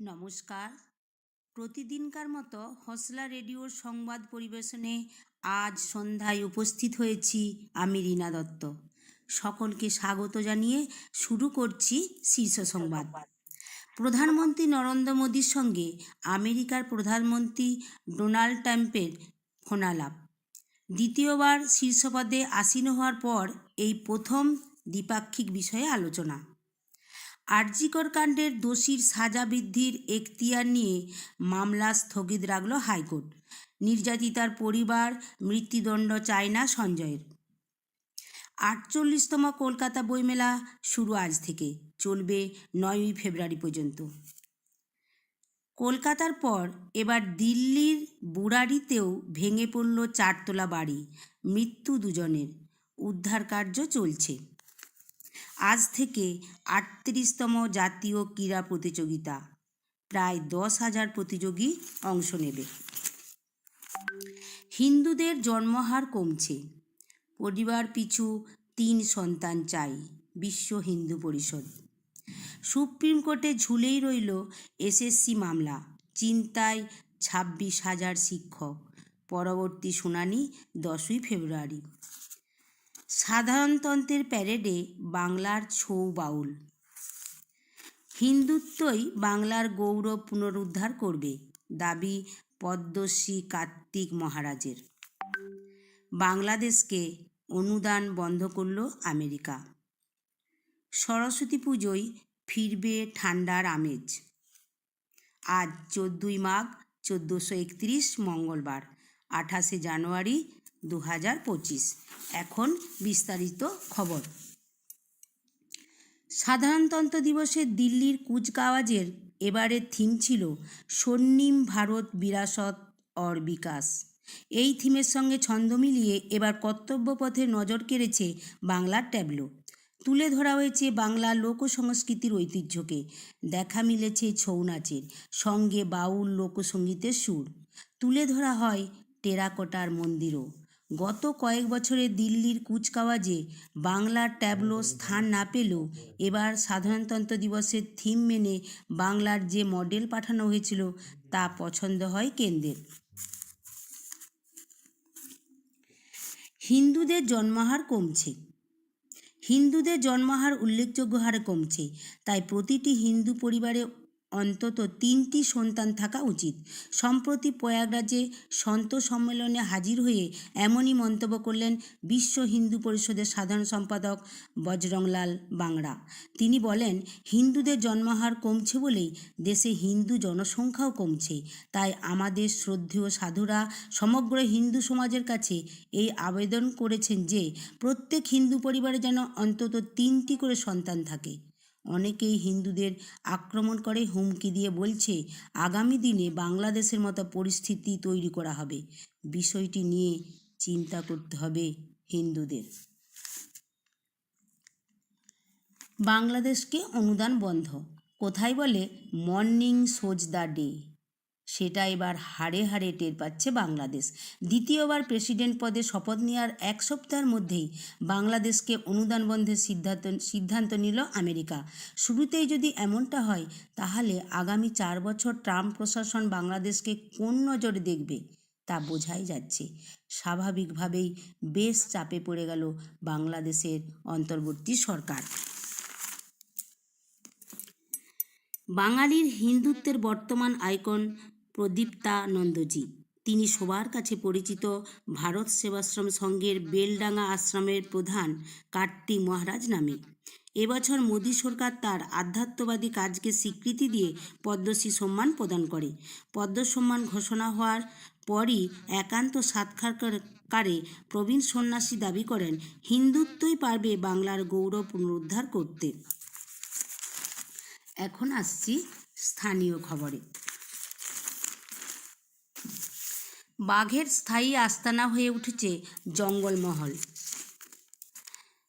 নমস্কার। প্রতিদিনকার মতো হসলা রেডিওর সংবাদ পরিবেশনে আজ সন্ধ্যায় উপস্থিত হয়েছি আমি রীনা দত্ত। সকলকে স্বাগত জানিয়ে শুরু করছি শীর্ষ সংবাদ। প্রধানমন্ত্রী নরেন্দ্র মোদীর সঙ্গে আমেরিকার প্রধানমন্ত্রী ডোনাল্ড ট্রাম্পের ফোনালাপ। দ্বিতীয়বার শীর্ষপদে আসীন হওয়ার পর এই প্রথম দ্বিপাক্ষিক বিষয়ে আলোচনা। আরজিকর কাণ্ডের দোষীর সাজা বৃদ্ধির এখতিয়ার নিয়ে মামলা স্থগিত রাখল হাইকোর্ট। নির্যাতিতার পরিবার, মৃত্যুদণ্ড চায় না সঞ্জয়ের। আটচল্লিশতম কলকাতা বইমেলা শুরু আজ থেকে, চলবে নয়ই ফেব্রুয়ারি পর্যন্ত। কলকাতার পর এবার দিল্লির বুড়ারিতেও ভেঙে পড়ল চারতলা বাড়ি, মৃত্যু দুজনের। উদ্ধার কার্য চলছে। আজ থেকে আটত্রিশতম জাতীয় ক্রীড়া প্রতিযোগিতা। প্রায় দশ হাজার প্রতিযোগী অংশ নেবে। হিন্দুদের জন্মহার কমছে। পরিবার পিছু তিন সন্তান চাই, বিশ্ব হিন্দু পরিষদ। সুপ্রিম কোর্টে ঝুলেই রইল এসএসসি মামলা, চিন্তায় ছাব্বিশ হাজার শিক্ষক, পরবর্তী শুনানি দশই ফেব্রুয়ারি। সাধারণতন্ত্রের প্যারেডে বাংলার ছৌ বাউল। হিন্দুত্বই বাংলার গৌরব পুনরুদ্ধার করবে দাবি পদ্মশ্রী কার্তিক মহারাজের। বাংলাদেশকে অনুদান বন্ধ করল আমেরিকা। সরস্বতী পুজোয় ফিরবে ঠান্ডার আমেজ। আজ চোদ্দই মাঘ, চোদ্দোশো একত্রিশ মঙ্গলবার, আঠাশে জানুয়ারি দু হাজার পঁচিশ। এখন বিস্তারিত খবর। সাধারণতন্ত্র দিবসে দিল্লির কুচকাওয়াজের এবারের থিম ছিল স্বর্ণিম ভারত বিরাসত অর বিকাশ। এই থিমের সঙ্গে ছন্দ মিলিয়ে এবার কর্তব্যপথে নজর কেড়েছে বাংলার ট্যাবলো। তুলে ধরা হয়েছে বাংলার লোক সংস্কৃতির ঐতিহ্যকে। দেখা মিলেছে ছৌ নাচের, সঙ্গে বাউল লোকসঙ্গীতের সুর। তুলে ধরা হয় টেরাকোটার মন্দিরও। গত কয়েক বছরে দিল্লির কুচকাওয়াজে বাংলার ট্যাবলো স্থান না পেলেও এবার সাধারণতন্ত্র দিবসের থিম মেনে বাংলার যে মডেল পাঠানো হয়েছিল তা পছন্দ হয় কেন্দ্রের। হিন্দুদের জন্মহার কমছে। হিন্দুদের জন্মহার উল্লেখযোগ্য হারে কমছে। তাই প্রতিটি হিন্দু পরিবারে অন্তত তিনটি সন্তান থাকা উচিত। সম্প্রতি প্রয়াগরাজে সন্ত সম্মেলনে হাজির হয়ে এমনই মন্তব্য করলেন বিশ্ব হিন্দু পরিষদের সাধারণ সম্পাদক বজরংলাল বাংড়া তিনি বলেন, হিন্দুদের জন্মহার কমছে বলেই দেশে হিন্দু জনসংখ্যাও কমছে। তাই আমাদের শ্রদ্ধেয় সাধুরা সমগ্র হিন্দু সমাজের কাছে এই আবেদন করেছেন যে প্রত্যেক হিন্দু পরিবারে যেন অন্তত তিনটি করে সন্তান থাকে। অনেকেই হিন্দুদের আক্রমণ করে, হুমকি দিয়ে বলছে, আগামী দিনে বাংলাদেশের মতো পরিস্থিতি তৈরি করা হবে। বিষয়টি নিয়ে চিন্তা করতে হবে হিন্দুদের। বাংলাদেশকে অনুদান বন্ধ। কোথায় বলে, মর্নিং সোজ দ্য ডে সেটা এবার হাড়ে হাড়ে টের পাচ্ছে বাংলাদেশ। দ্বিতীয়বার প্রেসিডেন্ট পদে শপথ নেওয়ার এক সপ্তাহের মধ্যেই বাংলাদেশকে অনুদান বন্ধের সিদ্ধান্ত সিদ্ধান্ত নিল আমেরিকা। শুরুতেই যদি এমনটা হয়, তাহলে আগামী চার বছর ট্রাম্প প্রশাসন বাংলাদেশকে কোন নজরে দেখবে, তা বোঝাই যাচ্ছে। স্বাভাবিকভাবেই বেশ চাপে পড়ে গেল বাংলাদেশের অন্তর্বর্তী সরকার। বাঙালির হিন্দুত্বের বর্তমান আইকন প্রদীপ্তানন্দজি তিনি সবার কাছে পরিচিত ভারত সেবাশ্রম সংঘের বেলডাঙ্গা আশ্রমের প্রধান কার্তিক মহারাজ নামে। এবছর মোদী সরকার তার আধ্যাত্মবাদী কাজকে স্বীকৃতি দিয়ে পদ্মশ্রী সম্মান প্রদান করে। পদ্ম সম্মান ঘোষণা হওয়ার পরই একান্ত সাক্ষাৎকারে প্রবীণ সন্ন্যাসী দাবি করেন, হিন্দুত্বই পারবে বাংলার গৌরব পুনরুদ্ধার করতে। এখন আসছি স্থানীয় খবরে। বাঘের স্থায়ী আস্তানা হয়ে উঠেছে জঙ্গলমহল।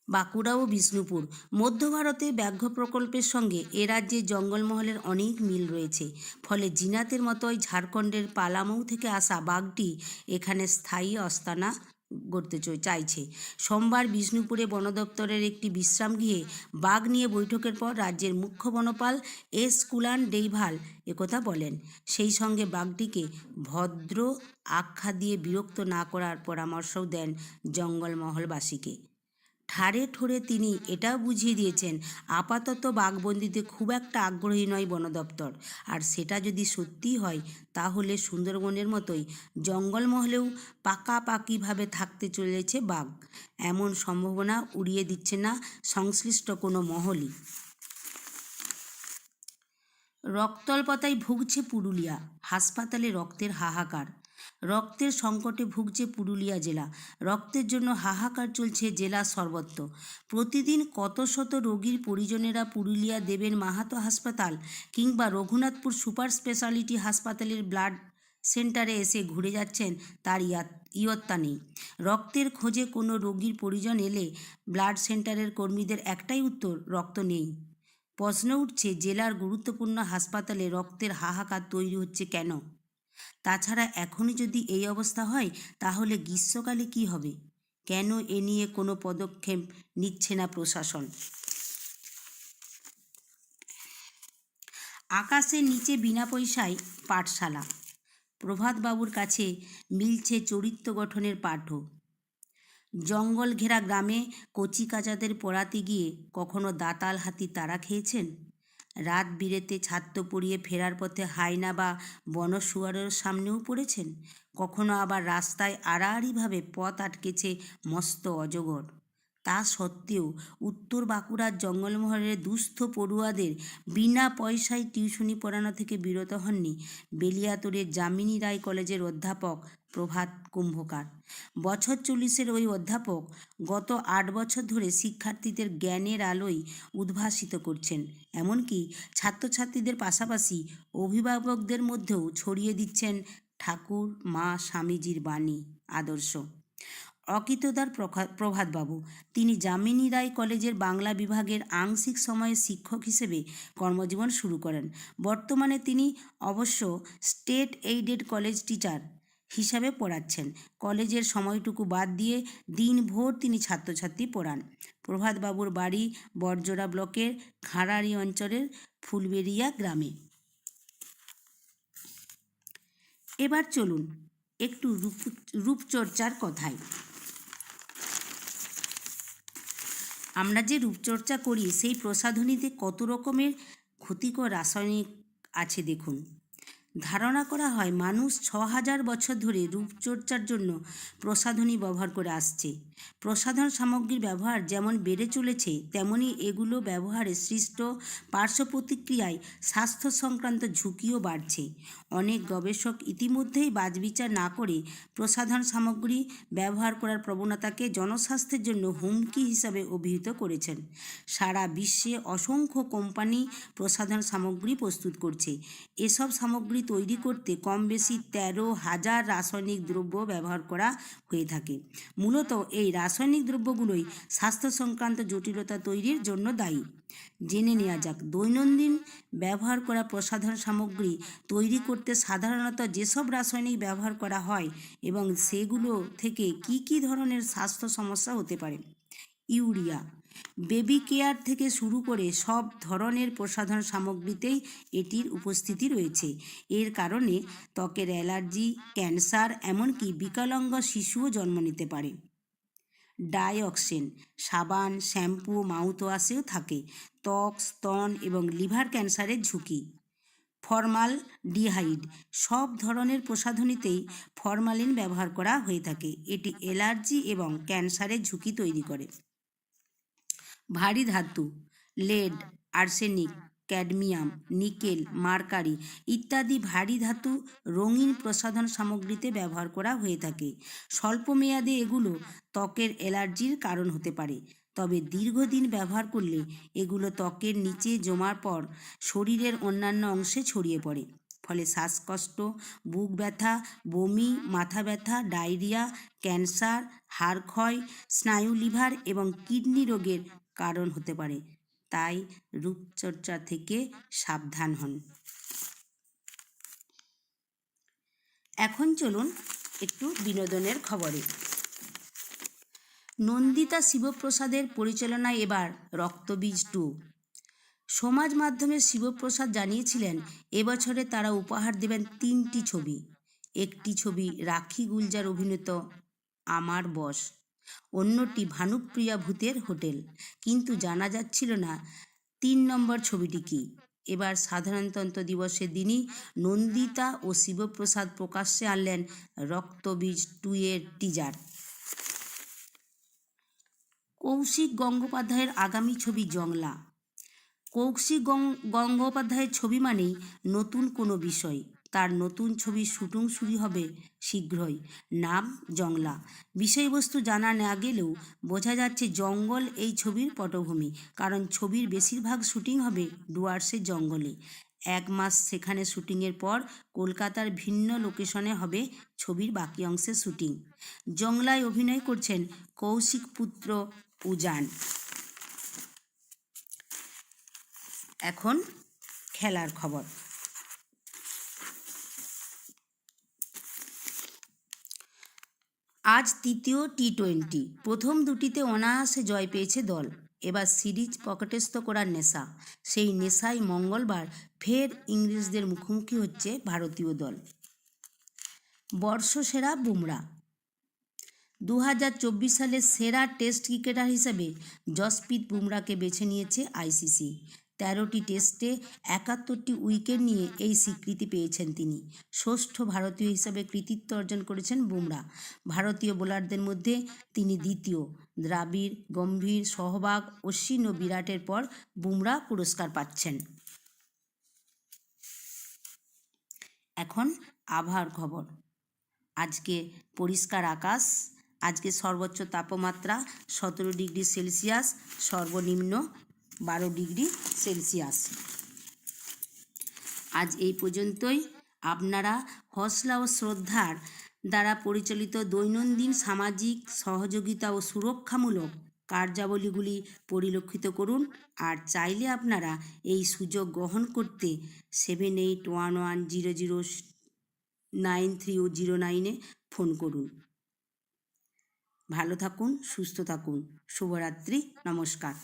বাঁকুড়া ও বিষ্ণুপুর। মধ্য ভারতে ব্যাঘ্র প্রকল্পের সঙ্গে এ রাজ্যে জঙ্গলমহলের অনেক মিল রয়েছে। ফলে জিনাতের মতোই ঝাড়খণ্ডের পালামৌ থেকে আসা বাঘটি এখানে স্থায়ী আস্তানা করতে চাইছে। সোমবার বিষ্ণুপুরে বন দপ্তরের একটি বিশ্রাম গিয়ে বাঘ নিয়ে বৈঠকের পর রাজ্যের মুখ্য বনপাল এস কুলান ডেইভাল একথা বলেন। সেই সঙ্গে বাঘটিকে ভদ্র আখ্যা দিয়ে বিরক্ত না করার পরামর্শও দেন জঙ্গলমহলবাসীকে। ঠাড়ে ঠোরে তিনি এটাও বুঝিয়ে দিয়েছেন, আপাতত বাঘবন্দিতে খুব একটা আগ্রহী নয় বন দপ্তর আর সেটা যদি সত্যি হয়, তাহলে সুন্দরবনের মতোই জঙ্গলমহলেও পাকাপাকিভাবে থাকতে চলেছে বাঘ। এমন সম্ভাবনা উড়িয়ে দিচ্ছে না সংশ্লিষ্ট কোনো মহলই। রক্তল্পতায় ভুগছে পুরুলিয়া। হাসপাতালে রক্তের হাহাকার। রক্তের সংকটে ভুগছে পুরুলিয়া জেলা। রক্তের জন্য হাহাকার চলছে জেলা সর্বত্র। প্রতিদিন কত শত রোগীর পরিজনেরা পুরুলিয়া দেবেন মাহাতো হাসপাতাল কিংবা রঘুনাথপুর সুপার স্পেশালিটি হাসপাতালের ব্লাড সেন্টারে এসে ঘুরে যাচ্ছেন তার ইয়া- ইয়ত্তা নেই। রক্তের খোঁজে কোনো রোগীর পরিজন এলে ব্লাড সেন্টারের কর্মীদের একটাই উত্তর, রক্ত নেই। প্রশ্ন উঠছে, জেলার গুরুত্বপূর্ণ হাসপাতালে রক্তের হাহাকার তৈরি হচ্ছে কেন? তাছাড়া এখনই যদি এই অবস্থা হয়, তাহলে গ্রীষ্মকালে কি হবে? কেন এ নিয়ে কোনো পদক্ষেপ নিচ্ছে না প্রশাসন? আকাশের নিচে বিনা পয়সায় পাঠশালা। প্রভাতবাবুর কাছে মিলছে চরিত্র গঠনের পাঠও জঙ্গল ঘেরা গ্রামে কচিকাচাদের পড়াতে গিয়ে কখনো দাতাল হাতি তারা খেয়েছেন? রাত বিরেতে ছাত্র পড়িয়ে ফেরার পথে হায়না বা বনশুয়ারের সামনেও পড়েছেন? কখনো আবার রাস্তায় আড়াআড়িভাবে পথ আটকেছে মস্ত অজগর? তা সত্ত্বেও উত্তর বাঁকুড়ার জঙ্গলমহলের দুস্থ পড়ুয়াদের বিনা পয়সায় টিউশনি পড়ানো থেকে বিরত হননি বেলিয়াতোড়ের যামিনী রায় কলেজের অধ্যাপক প্রভাত কুম্ভকার। বছর চল্লিশের ওই অধ্যাপক গত আট বছর ধরে শিক্ষার্থীদের জ্ঞানের আলোয় উদ্ভাসিত করছেন। এমনকি ছাত্রছাত্রীদের পাশাপাশি অভিভাবকদের মধ্যেও ছড়িয়ে দিচ্ছেন ঠাকুর, মা, স্বামীজির বাণী, আদর্শ। অকিতদার প্রভাতবাবু, তিনি যামিনী রায় কলেজের বাংলা বিভাগের আংশিক সময়ে শিক্ষক হিসেবে কর্মজীবন শুরু করেন। বর্তমানে তিনি অবশ্য স্টেট এইডেড কলেজ টিচার। হিসাবে পড়াচ্ছেন। কলেজের সময়টুকু বাদ দিয়ে দিনভর তিনি ছাত্রছাত্রী পড়ান। প্রভাতবাবুর বাড়ি বরজোড়া ব্লকের খাঁড়ারি অঞ্চলের ফুলবেড়িয়া গ্রামে। এবার চলুন একটু রূপ, রূপচর্চার কথায়। আমরা যে রূপচর্চা করি, সেই প্রসাধনীতে কত রকমের ক্ষতিকর রাসায়নিক আছে দেখুন। ধারণা করা হয় মানুষ ছ হাজার বছর ধরে রূপচর্চার জন্য প্রসাধনী ব্যবহার করে আসছে। প্রসাধন সামগ্রীর ব্যবহার যেমন বেড়ে চলেছে, তেমনি এগুলো ব্যবহারে সৃষ্ট পার্শ্ব প্রতিক্রিয়ায় স্বাস্থ্য সংক্রান্ত ঝুঁকিও বাড়ছে। অনেক গবেষক ইতিমধ্যেই বাজবিচার না করে প্রসাধন সামগ্রী ব্যবহার করার প্রবণতাকে জনস্বাস্থ্যের জন্য হুমকি হিসাবে অভিহিত করেছেন। সারা বিশ্বে অসংখ্য কোম্পানি প্রসাধন সামগ্রী প্রস্তুত করছে। এসব সামগ্রী তৈরি করতে কম বেশি তেরো হাজার রাসায়নিক দ্রব্য ব্যবহার করা হয়ে থাকে। মূলত এই রাসায়নিক দ্রব্যগুলোই স্বাস্থ্য সংক্রান্ত জটিলতা তৈরির জন্য দায়ী। জেনে নেওয়া যাক, দৈনন্দিন ব্যবহার করা প্রসাধন সামগ্রী তৈরি করতে সাধারণত যেসব রাসায়নিক ব্যবহার করা হয় এবং সেগুলো থেকে কি কি ধরনের স্বাস্থ্য সমস্যা হতে পারে? ইউরিয়া বেবি কেয়ার থেকে শুরু করে সব ধরনের প্রসাধন সামগ্রীতেই এটির উপস্থিতি রয়েছে। এর কারণে ত্বকের অ্যালার্জি, ক্যান্সার, এমনকি বিকলাঙ্গ শিশুও জন্ম নিতে পারে। ডাইঅক্সিন সাবান, শ্যাম্পু, মাউথওয়াশেও থাকে। ত্বক, স্তন এবং লিভার ক্যান্সারের ঝুঁকি। ফরমাল, ডিহাইড, সব ধরনের প্রসাধনীতেই ফরমালিন ব্যবহার করা হয়ে থাকে। এটি অ্যালার্জি এবং ক্যান্সারের ঝুঁকি তৈরি করে। ভারী ধাতু, lead, arsenic, cadmium, nickel, mercury ইত্যাদি ভারী ধাতু রঙিন প্রসাধন সামগ্রীতে ব্যবহার করা হয়ে থাকে। স্বল্প মেয়াদে এগুলো ত্বকের অ্যালার্জির কারণ হতে পারে। তবে দীর্ঘদিন ব্যবহার করলে এগুলো ত্বকের নিচে জমার পর শরীরের অন্যান্য অংশে ছড়িয়ে পড়ে। ফলে শ্বাসকষ্ট, বুক ব্যথা, বমি, মাথা ব্যথা, ডায়রিয়া, ক্যান্সার হাড় ক্ষয় স্নায়ু লিভার এবং কিডনি রোগের কারণ হতে পারে। তাই রূপচর্চা থেকে সাবধান হন। এখন চলুন একটু বিনোদনের খবরে। নন্দিতা শিবপ্রসাদের পরিচালনায় এবার রক্তবীজ টু। সমাজ মাধ্যমে শিবপ্রসাদ জানিয়েছিলেন, এবছরে তারা উপহার দেবেন তিনটি ছবি। একটি ছবি রাখি গুলজার অভিনীত, আমার বস অন্যটি ভানুপ্রিয়া ভূতের হোটেল। কিন্তু জানা যাচ্ছিল না তিন নম্বর ছবিটি কি। এবার সাধারণতন্ত্র দিবসের দিনই নন্দিতা ও শিবপ্রসাদ প্রকাশ্যে আনলেন রক্তবীজ টু এর টিজার। কৌশিক গঙ্গোপাধ্যায়ের আগামী ছবি জংলা। কৌশিক গঙ্গোপাধ্যায়ের ছবি মানেই নতুন কোনো বিষয়। তার নতুন ছবির শুটিং শুরু হবে শীঘ্রই। নাম জংলা। বিষয়বস্তু জানা না গেলেও বোঝা যাচ্ছে জঙ্গল এই ছবির পটভূমি, কারণ ছবির বেশিরভাগ শুটিং হবে ডুয়ার্সের জঙ্গলে। এক মাস সেখানে শুটিংয়ের পর কলকাতার ভিন্ন লোকেশনে হবে ছবির বাকি অংশের শুটিং। জংলায় অভিনয় করছেন কৌশিক পুত্র উজান। এখন খেলার খবর। আজ তৃতীয় টি টোয়েন্টি প্রথম দুটিতে অনায়াসে জয় পেয়েছে দল। এবার সিরিজ পকেটস্থ করার নেশা। সেই নেশায় মঙ্গলবার ফের ইংরেজদের মুখোমুখি হচ্ছে ভারতীয় দল। বর্ষসেরা বুমরা। দু হাজার চব্বিশ সালের সেরা টেস্ট ক্রিকেটার হিসেবে জসপ্রীত বুমরাকে বেছে নিয়েছে আইসিসি তেরোটি টেস্টে একাত্তরটি উইকেট নিয়ে এই স্বীকৃতি পেয়েছেন তিনি। ষষ্ঠ ভারতীয় হিসাবে কৃতিত্ব অর্জন করেছেন বুমরা। ভারতীয় বোলারদের মধ্যে তিনি দ্বিতীয়। দ্রাবিড়, গম্ভীর, সহবাগ, অশ্বিন ও বিরাটের পর বুমরা পুরস্কার পাচ্ছেন। এখন আবহাওয়ার খবর। আজকে পরিষ্কার আকাশ, আজকে সর্বোচ্চ তাপমাত্রা সতেরো ডিগ্রি সেলসিয়াস, সর্বনিম্ন বারো ডিগ্রি সেলসিয়াস। আজ এই পর্যন্তই। আপনারা হসলা ও শ্রদ্ধার দ্বারা পরিচালিত দৈনন্দিন সামাজিক সহযোগিতা ও সুরক্ষামূলক কার্যাবলীগুলি পরিলক্ষিত করুন আর চাইলে আপনারা এই সুযোগ গ্রহণ করতে seven eight one one zero zero nine three ও জিরো নাইনে ফোন করুন। ভালো থাকুন, সুস্থ থাকুন। শুভরাত্রি, নমস্কার।